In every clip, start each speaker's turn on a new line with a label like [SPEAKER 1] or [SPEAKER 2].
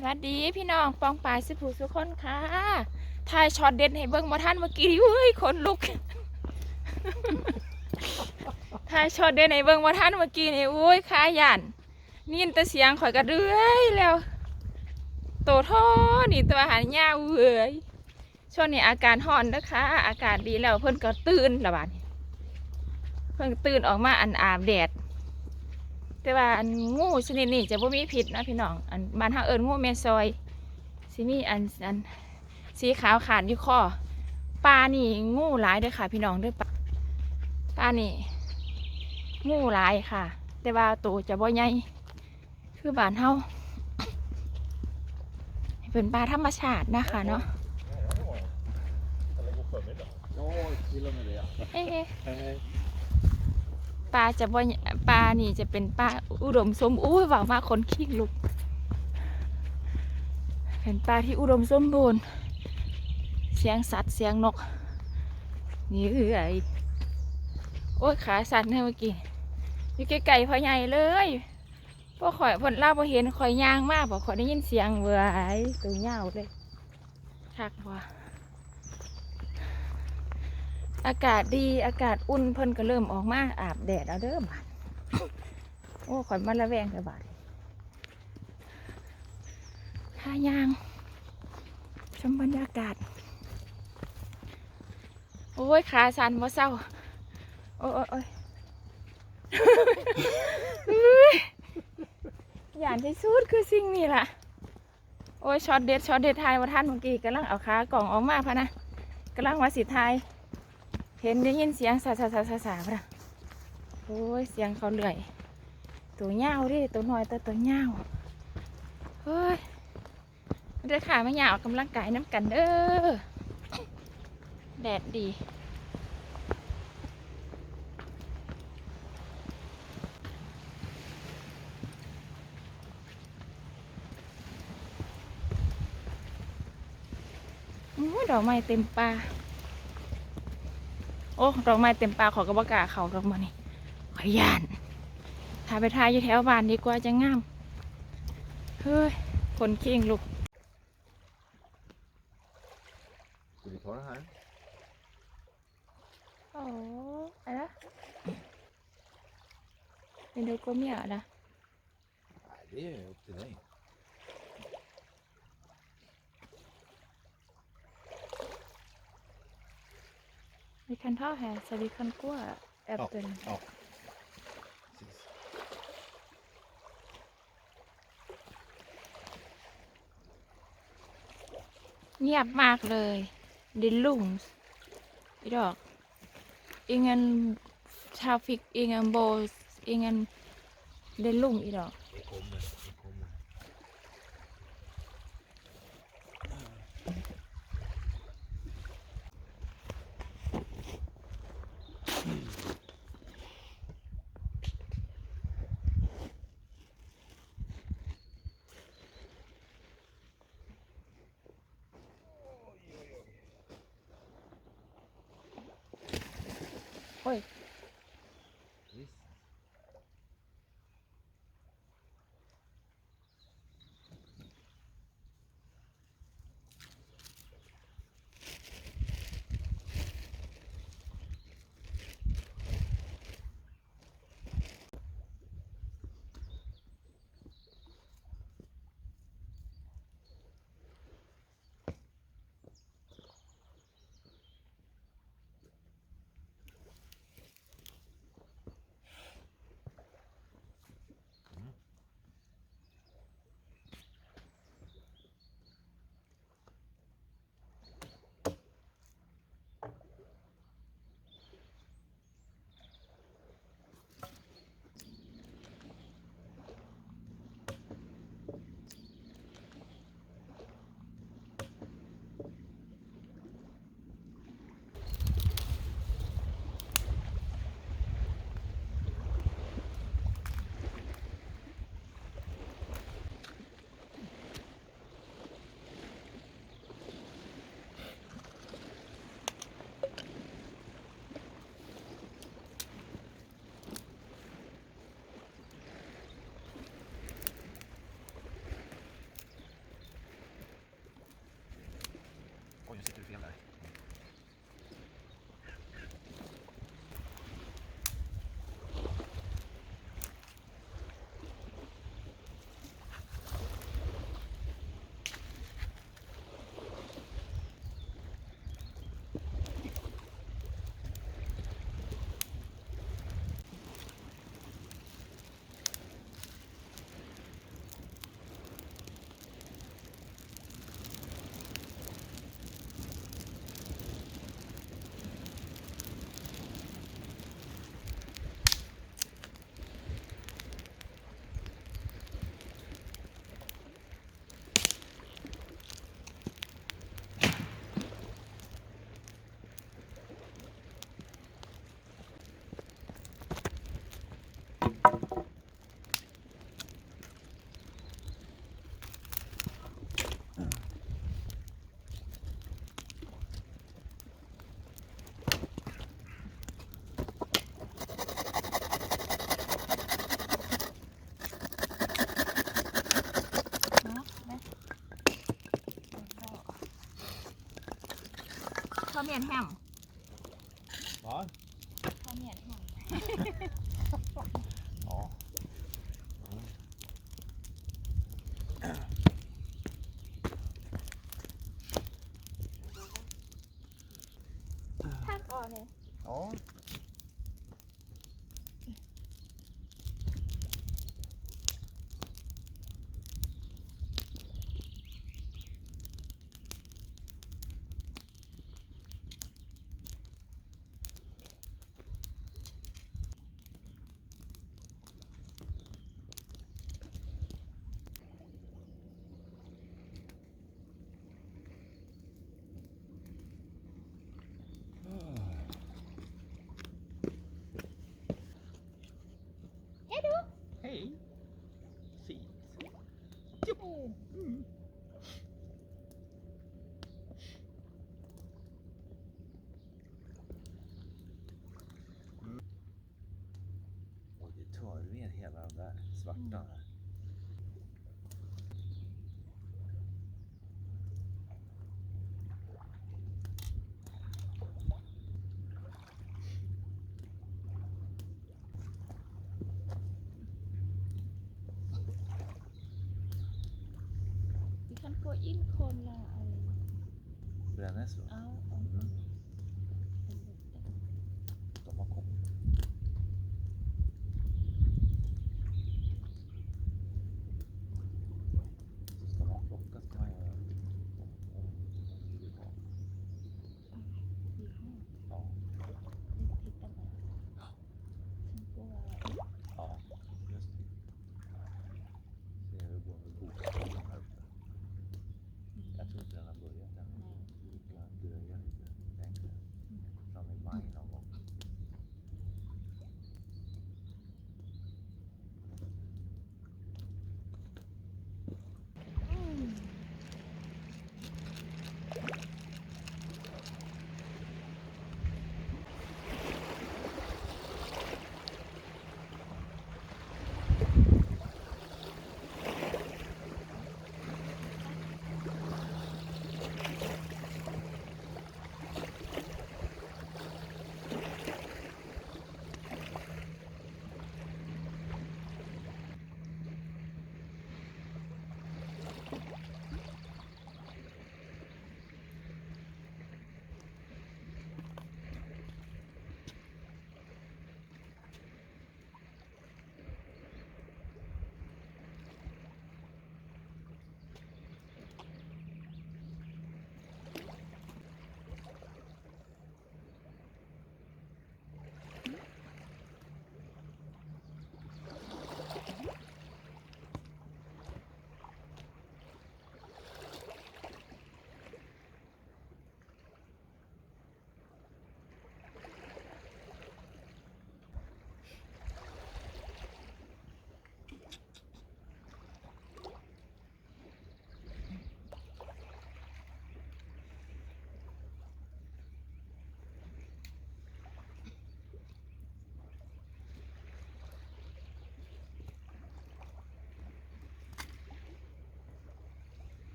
[SPEAKER 1] สวัสดีพี่น้องปองปายสิผู้สุกคนค่ะถ่ายช็อตเด็ดให้เบิ่งบ่ทันเมื่อกี้นี่เฮ้ยขนลุกถ่ายช็อตเด็ดให้เบิ่งบ่ทันเมื่อกี้นี่โอ้ยขาย่านนี่ยินแต่เสียงข่อยก็เรื่อยแล้วโตท่อนี่ตัวหายาวเว้ยช่วงนี้อาการฮ้อนนะคะ อากาศดีแล้วเพิ่นก็ตื่นและบาดนี้เพิ่นตื่นออกมาอันอาบแดด แต่ว่าอันงูชนิดนี้จะบ่มีพิษนะพี่น้องอันบ้านเฮาเอิ้นงูแม่ซอยสิมีอันอันสีขาวขาดอยู่คอปลานี่งูหลายเด้อค่ะ พี่น้องเด้อปลาปลานี่งูหลายค่ะ แต่ว่าตัวจะบ่ใหญ่คือบ้านเฮาเป็นปลาธรรมชาตินะคะเนาะ
[SPEAKER 2] Ja, killar med det.
[SPEAKER 1] เอ๊ะ
[SPEAKER 2] Nej.
[SPEAKER 1] ปลาจะบ่ใหญ่ปลานี่จะเป็นปลาอุดมสมบูรณ์ว่ามาคนขี้ลุก เป็นปลาที่อุดมสมบูรณ์เสียงสัตว์เสียงนก นี่คือไอโอ้ยขาสั่นเนี่ยเมื่อกี้อยู่ไกลๆพอใหญ่เลยพวกข่อยเพนเล่าพอเห็นข่อยย่างมากบอกข่อยได้ยินเสียงเว้ยตัวเงาเลยคักว่ะ อากาศดีอากาศอุ่นเพิ่นก็เริ่มออกมาอาบแดดแล้วเด้อบาดโอ้ข่อยมาละแวงกับบาดท่ายางชมบรรยากาศ โอ้ยขาสั่นว่าเศร้า โอ้ยโอ้ยอย่างที่สุดคือสิ่งนี้ล่ะ โอ้ยช็อตเด็ดช็อตเด็ดทายว่าท่านเมื่อกี้กำลังเอาขากล่องออกมาพะนะกำลังว่าสิทาย เห็นได้ยินเสียงสาสาสาสาสาพะโอ้ยเสียงเขาเลื่อย ตัวเงาดิตัวน้อยแต่ตัวเงาเฮ้ยเด้อค่ะไม่อยากออกกำลังกายน้ำกันเด้อแดดดีอู้ดอกไม้เต็มป่า โอ้ดอกไม้เต็มป่าขอกระบอกกล้าเขาดอกมานี่ขอยย่านถ่ายไปถ่ายอยู่แถวบ้านดีกว่าจะงามเฮ้ยคนเคียงลูก
[SPEAKER 2] Ska vi ta den här?
[SPEAKER 1] โอ้อะไรนะเป็นเด็กก็เมียนะ
[SPEAKER 2] Nej, det är upp till dig.
[SPEAKER 1] Vi kan ta här så vi kan gå efter den.
[SPEAKER 2] Ja. Precis.
[SPEAKER 1] เงียบมากเลยดิลุงอีดอก ingen trafik ingen båt ingen เดลุงอีดอก
[SPEAKER 2] Det kommer, det kommer.
[SPEAKER 1] Oj.
[SPEAKER 2] music
[SPEAKER 1] if you like. เมียนแฮม
[SPEAKER 2] Ja.
[SPEAKER 1] ข้าวเมียนแฮม
[SPEAKER 2] Ja.
[SPEAKER 1] ถ้าก่อนเนี่ย
[SPEAKER 2] Ja. Hej. Den där svarta. här.
[SPEAKER 1] Vi kan få in kolla eh,
[SPEAKER 2] Brännäs va?
[SPEAKER 1] ja,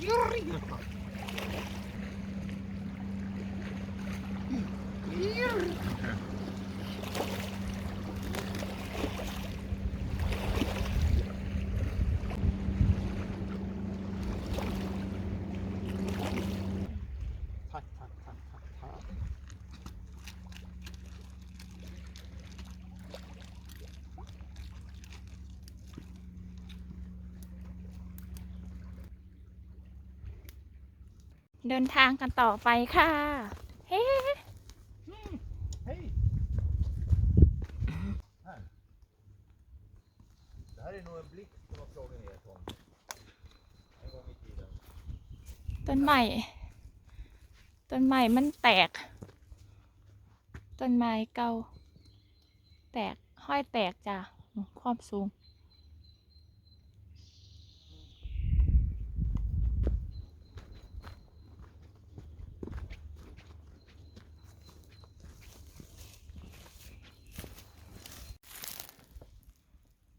[SPEAKER 2] ¡Qué horrible!
[SPEAKER 1] เดินทางกันต่อไปค่ะ เฮ้
[SPEAKER 2] Hej! Här. Det här är nog en blixt som har slagit ner Tom. En gång i tiden.
[SPEAKER 1] ต้นใหม่ต้นใหม่มันแตก ต้นไม้เก่า แตกห้อยแตกจ้ะอืมความสูง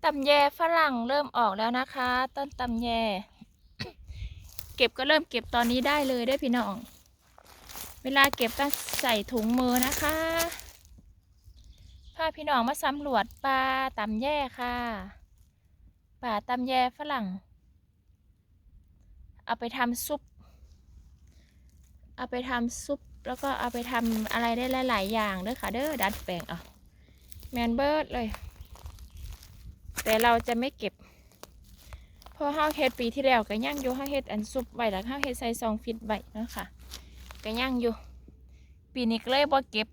[SPEAKER 1] ตำแยฝรั่งเริ่มออกแล้วนะคะ ต้นตำแย เก็บก็เริ่มเก็บตอนนี้ได้เลยได้พี่น้อง เวลาเก็บต้องใส่ถุงมือนะคะพาพี่น้องมาสำรวจปลาตำแย่ค่ะป่าตำแยฝรั่ง เอาไปทำซุป เอาไปทำซุปแล้วก็เอาไปทำอะไรได้หลาย ๆ อย่างเด้อค่ะเด้อดัดแปลงเอะแมนเบิร์ดเลย แต่เราจะไม่เก็บเพราะเฮาเฮ็ดปีที่แล้วก็ย่างอยู่เฮาเฮ็ดอันซุปไว้แล้วเฮาเฮ็ดใส่ซองฟิตไว้นะคะก็ย่างอยู่ ปีนี้ก็เลยบ่เก็บ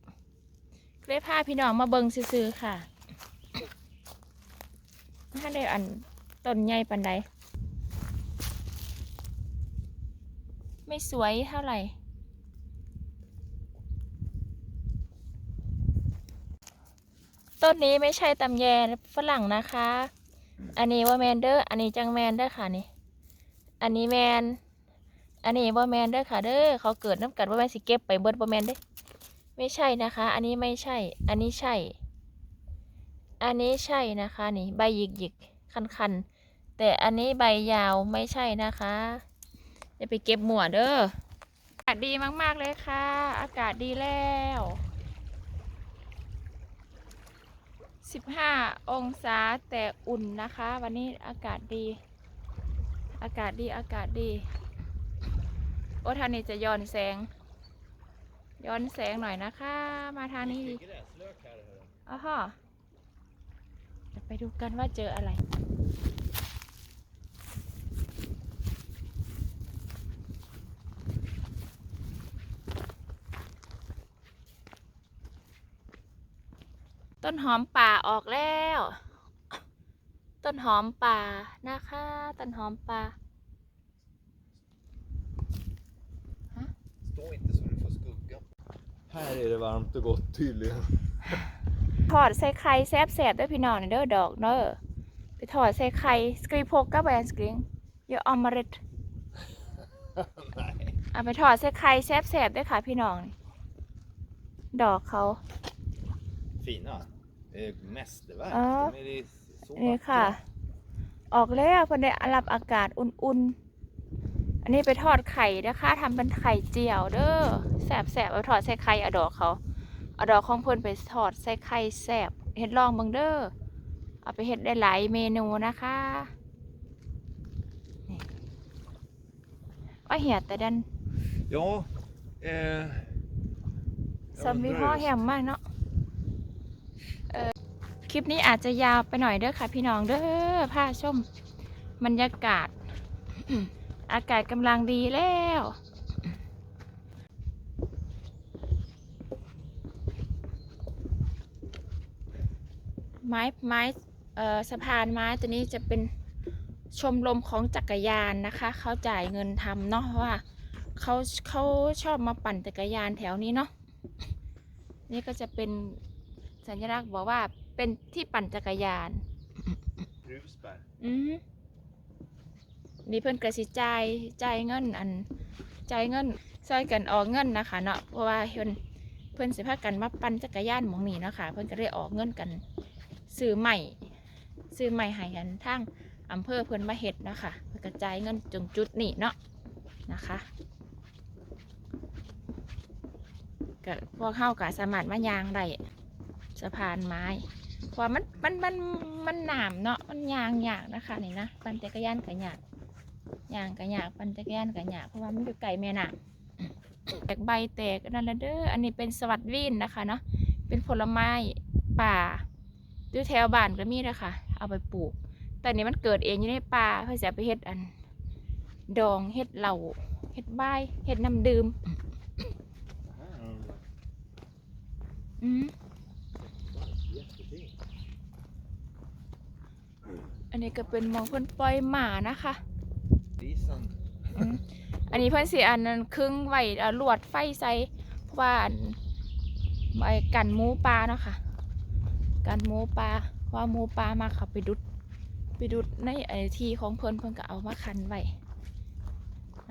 [SPEAKER 1] ก็เลยพาพี่น้องมาเบิ่งซื่อๆค่ะถ้าได้อันต้นใหญ่ปานใดไม่สวยเท่าไหร่ ต้นนี้ไม่ใช่ตำแยฝรั่งนะคะ อันนี้ว่าแมนเดอร์อันนี้จังแมนเด้อค่ะนี่ อันนี้แมน อันนี้ว่าแมนเด้อค่ะเด้อเขาเกิดน้ำกัดว่าแมนสิเก็บไปเบิดว่าแมนเด้อไม่ใช่นะคะ อันนี้ไม่ใช่ อันนี้ใช่ อันนี้ใช่นะคะนี่ใบหยิกหยิกคันคันแต่อันนี้ใบยาวไม่ใช่นะคะอย่าไปเก็บหมวเด้อ อากาศดีมากๆเลยค่ะ อากาศดีแล้ว 15 องศาแต่อุ่นนะคะ วันนี้อากาศดี อากาศดีอากาศดี โอ้ทางนี้จะย้อนแสง ย้อนแสงหน่อยนะคะ มาทางนี้ดี
[SPEAKER 2] Gräslök här hörru.
[SPEAKER 1] อ๋อฮะเดี๋ยวไปดูกันว่าเจออะไร ต้นหอมป่าออกแล้ว ต้นหอมป่านะคะ ต้นหอมป่า
[SPEAKER 2] Stå inte så du får skugga. Här är det varmt och gott tydligen.
[SPEAKER 1] ถอดใส่ไข่แซบแสบๆด้วยพี่น้องนี่เด้อดอกเด้อไปถอดใส่ไข่สกรีพกกับแบนสกรีงเยอะอมริต
[SPEAKER 2] Nej.
[SPEAKER 1] เอาไปถอดใส่ไข่แซบแสบๆด้วยค่ะพี่น้องนี่ดอกเขา
[SPEAKER 2] Fina. Det är mästerverk.
[SPEAKER 1] Ja.
[SPEAKER 2] De är så
[SPEAKER 1] นี่ค่ะ ออกแล้วเพิ่นได้รับอากาศอุ่นๆ อันนี้ไปทอดไข่นะคะทำเป็นไข่เจียวเด้อแสบๆเอาถอดใส่ไข่เอาดอกเขาเอาดอกของเพิ่นไปถอดใส่ไข่แสบเฮ็ดลองเบิ่งเด้อเอาไปเฮ็ดได้หลายเมนูนะคะนี่ว่าเหียแต่ดัน
[SPEAKER 2] Ja. Eh,
[SPEAKER 1] ซอมบี้ห่อแฮมมากเนาะเออ คลิปนี้อาจจะยาวไปหน่อยเด้อค่ะ พี่น้องเด้อพาชมบรรยากาศ อากาศกำลังดีแล้วไม้ไม้สะพานไม้ตัวนี้จะเป็นชมรมของจักรยานนะคะ เขาจ่ายเงินทำเนาะเพราะว่าเขาเขาชอบมาปั่นจักรยานแถวนี้เนาะนี่ก็จะเป็น สัญลักษณ์บอกว่าเป็นที่ปั่นจักรยาน
[SPEAKER 2] Brusberg.
[SPEAKER 1] อือฮึนี่เพิ่นกระสิจ่ายจ่ายเงินอันจ่ายเงินซอยกันออกเงินนะคะเนาะเพราะว่าเพิ่นเพิ่นสิพากันมาปั่นจักรยานหมองนี้เนาะค่ะเพิ่นก็เลยออกเงินกันซื้อใหม่ซื้อใหม่ให้กันทางอำเภอเพิ่นมาเฮ็ดเนาะค่ะเพิ่นกระจายเงินจงจุดนี่เนาะนะคะก็พวกเข้ากับสามารถมายางได้ สะพานไม้เพราะว่ามันมันมันมันหนามเนาะมันยางยากนะคะนี่นะปั่นจักรยานกับยากยางกับยากปั่นจักรยานกับยากเพราะว่ามันอยู่ไกลแม่น้ำแตกใบแตกนั่นแหละเด้ออันนี้เป็นสวัสดวินนะคะเนาะเป็นผลไม้ป่าอยู่แถวบ้านก็มีนะคะเอาไปปลูก แต่นี่มันเกิดเองอยู่ในป่าเพื่อจะเอาไปเฮ็ดอัน ดองเฮ็ดเหล้าเฮ็ดใบเฮ็ดน้ำดื่มอืม
[SPEAKER 2] Jättefint.
[SPEAKER 1] อั นนี้ก็เป็นหมองเพิ่นปล่อยหมานะคะ
[SPEAKER 2] Risan.
[SPEAKER 1] อืมอันนี้เพิ่นสิอันนั้นครึ่งไว้เอาลวดไฟใส่เพราะว่าอันไว้กันหมูปลาเนาะค่ะ กันหมูปลาเพราะว่าหมูปลามาเขาไปดุด ไปดุดในไอที่ของเพิ่นเพิ่นก็เอามาคันไว้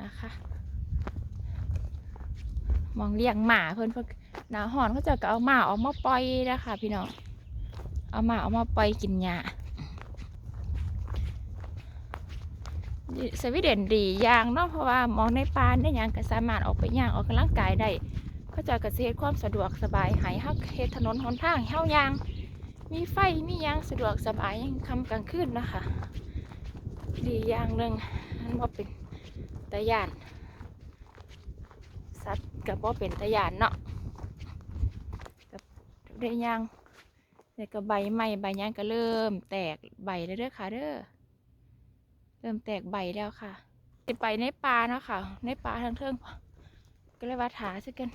[SPEAKER 1] นะคะหมองเลี้ยงหมาเพิ่นเพิ่นหนาหอนเขาเจะก็เอาหมาออกมาปล่อยนะคะพี่น้องเอาหมาออกมาปล่อยกินหญ้า สวีเดนดีอย่างเนาะเพราะว่ามองในป่าได้ยังก็สามารถออกไปย่างออกกำลังกายได้เขาเจะเกษตรความสะดวกสบายหายฮักเฮ็ดถนนหนทางเฮายาง มีไฟมียางสะดวกสบายยังคำกลางคืนนะคะดีอย่างหนึ่งมันว่าเป็นตะยานสัตว์กับว่าเป็นตะยานเนาะกับได้ยางเนี่ยก็ใบไม้ใบยางก็เริ่มแตกใบแล้วเด้อค่ะเด้อ เริ่มแตกใบแล้วค่ะสิไปในป่าเนาะค่ะ ในป่าทางเทิงก็เลยว่าถาซะกัน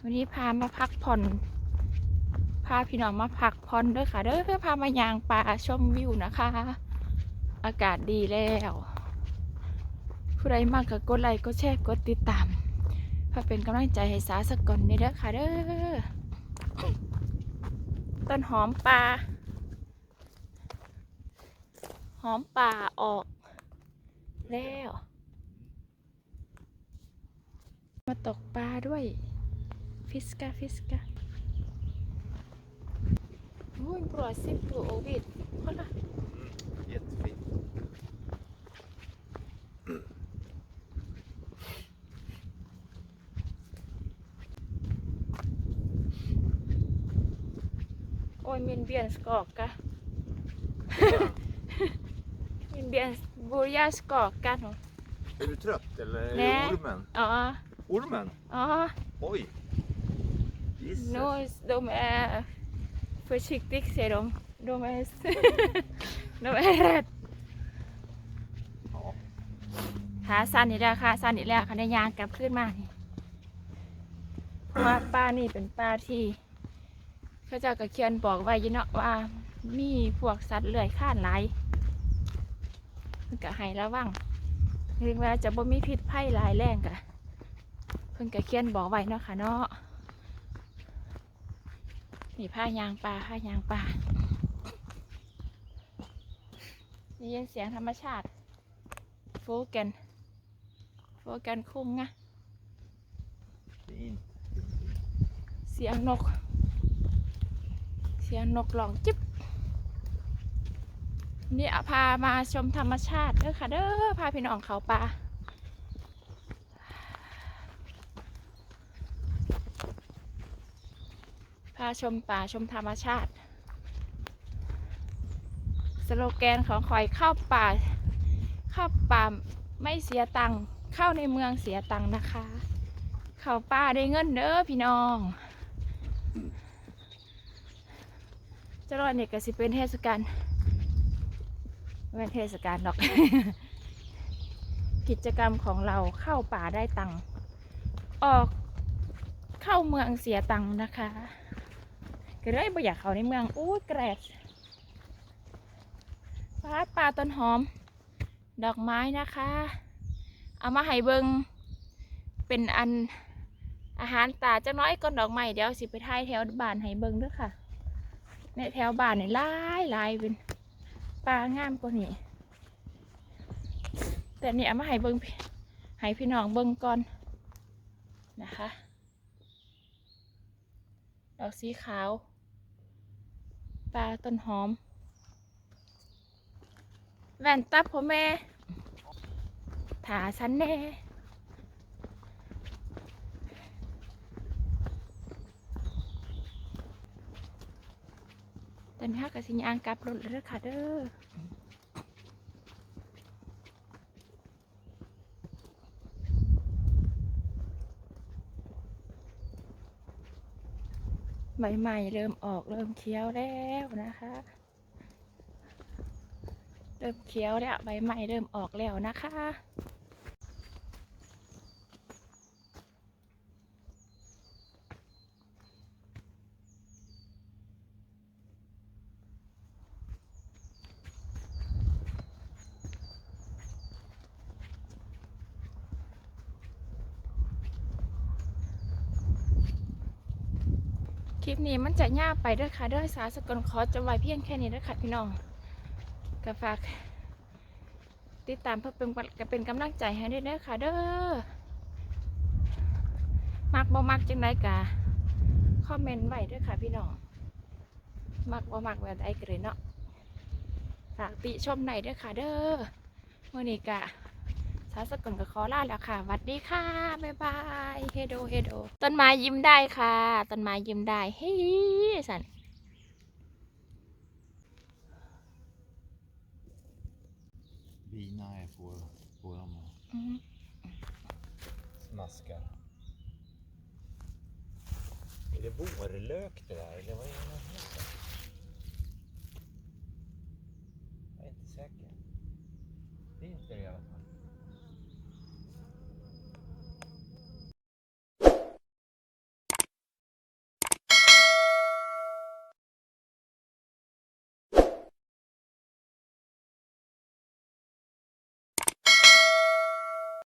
[SPEAKER 1] วันนี้พามาพักผ่อน พาพี่น้องมาพักผ่อนด้วยค่ะเด้อเพื่อพามายางป่าชมวิวนะคะ อากาศดีแล้ว ผู้ใดมากก็กดไลค์กดแชร์กดติดตามเพื่อเป็นกำลังใจให้สาสกก่อนนี่เด้อค่ะเด้อ ต้นหอมป่าหอมป่าออก แล้ว มาตกปลาด้วย ฟิสกาฟิสกาโอ้ยปลอดสิบตัวโอวิดพอละ
[SPEAKER 2] Jättefint.
[SPEAKER 1] โอ้ยมินเบียนสกอกกะ มินเบียนบูริยาส กอกกันเหรอ
[SPEAKER 2] Är du trött eller är
[SPEAKER 1] Nej.
[SPEAKER 2] det ormen?
[SPEAKER 1] อ๋อ
[SPEAKER 2] Ormen?
[SPEAKER 1] อ๋อ
[SPEAKER 2] Oj. Gissa.
[SPEAKER 1] No, de är försiktigt säger de. De är, de är rädd. ขาสั้นนี่แหละค่ะสั้นนี่แหละค่ะในยางกลับขึ้นมานี่เพราะว่าป้านี่เป็นป้าที่ เขาเจ้าก็เขียนบอกไว้อยินเนาะว่า มีพวกสัตว์เลื้อยคลานหลายเพิ่นก็ให้ระวังเรียกว่าจะบ่มีพิษภัยหลายแรงกะเพิ่นก็เขียนบอกไว้เนาะค่ะเนาะนี่ผ้ายางปลาผ้ายางปลาได้ยินเสียงธรรมชาติ โฟกันโฟกันคุ้งนะ
[SPEAKER 2] Fint.
[SPEAKER 1] เสียงนกเสียงนกร้องจิ๊บนี่อะพามาชมธรรมชาติเด้อค่ะเด้อพาพี่น้องเขาป่าพาชมป่าชมธรรมชาติ สโลแกนของคอยเข้าป่า เข้าป่าไม่เสียตังค์เข้าในเมืองเสียตังค์นะคะ เข้าป่าได้เงินเด้อพี่น้อง จะรอดเนี่ยก็สิเป็นเทศกาลไม่เป็นเทศกาลหรอก กิจกรรมของเราเข้าป่าได้ตังค์ออกเข้าเมืองเสียตังค์นะคะก็เลยบ่อยากเข้าในเมืองอู้ยแกรดปลาปลาต้นหอม ดอกไม้นะคะ เอามาให้เบิงเป็นอันอาหารตาจะน้อยก้นดอกไม้เดี๋ยวสิไปถ่ายแถวบ้านให้เบิงด้วยค่ะ ในแถวบ้านเนี่หลายลายเป็นปลางามกว่านี้แต่เนี่เอามาให้เบิงให้พี่น้องเบิ้งก่อนนะคะดอกสีขาวปลาต้นหอม แว่นตับพ่อแม่ถาฉันแน่ ตอนนี้กับสิญญางกลับรถแล้วค่ะเด้อใบใหม่เริ่มออกเริ่มเขียวแล้วนะคะ เริ่มเขียวแล้วใบใหม่เริ่มออกแล้วนะคะ คลิปนี้มันจะยากไปด้วยค่ะเด้วยสาสกลขอจะไว้เพียงแค่นี้เด้วยค่ะพี่น้องก็ฝากติดตามเพื่อเป็นกเป็นกำลังใจให้ด้วยเด้อค่ะเด้อมักบ่มักจังไดกะคอมเมนต์ไว้ด้วยค่ะพี่น้องมักบ่มักแบบใดก็เลยเนาะฝากติชมไหนอยด้อค่ะเด้อมื่อนี้กะ สาวสกลก็ขอลาแล้วค่ะหวัดดีค่ะบ๊ายบายเฮโดเฮโดต้นไม้ยิ้มได้ค่ะต้นไม้ยิ้มได้เฮ้ยสัน
[SPEAKER 2] Bina är på, på dem och
[SPEAKER 1] อืม
[SPEAKER 2] smaskar. Är det vårlök det där eller vad är det?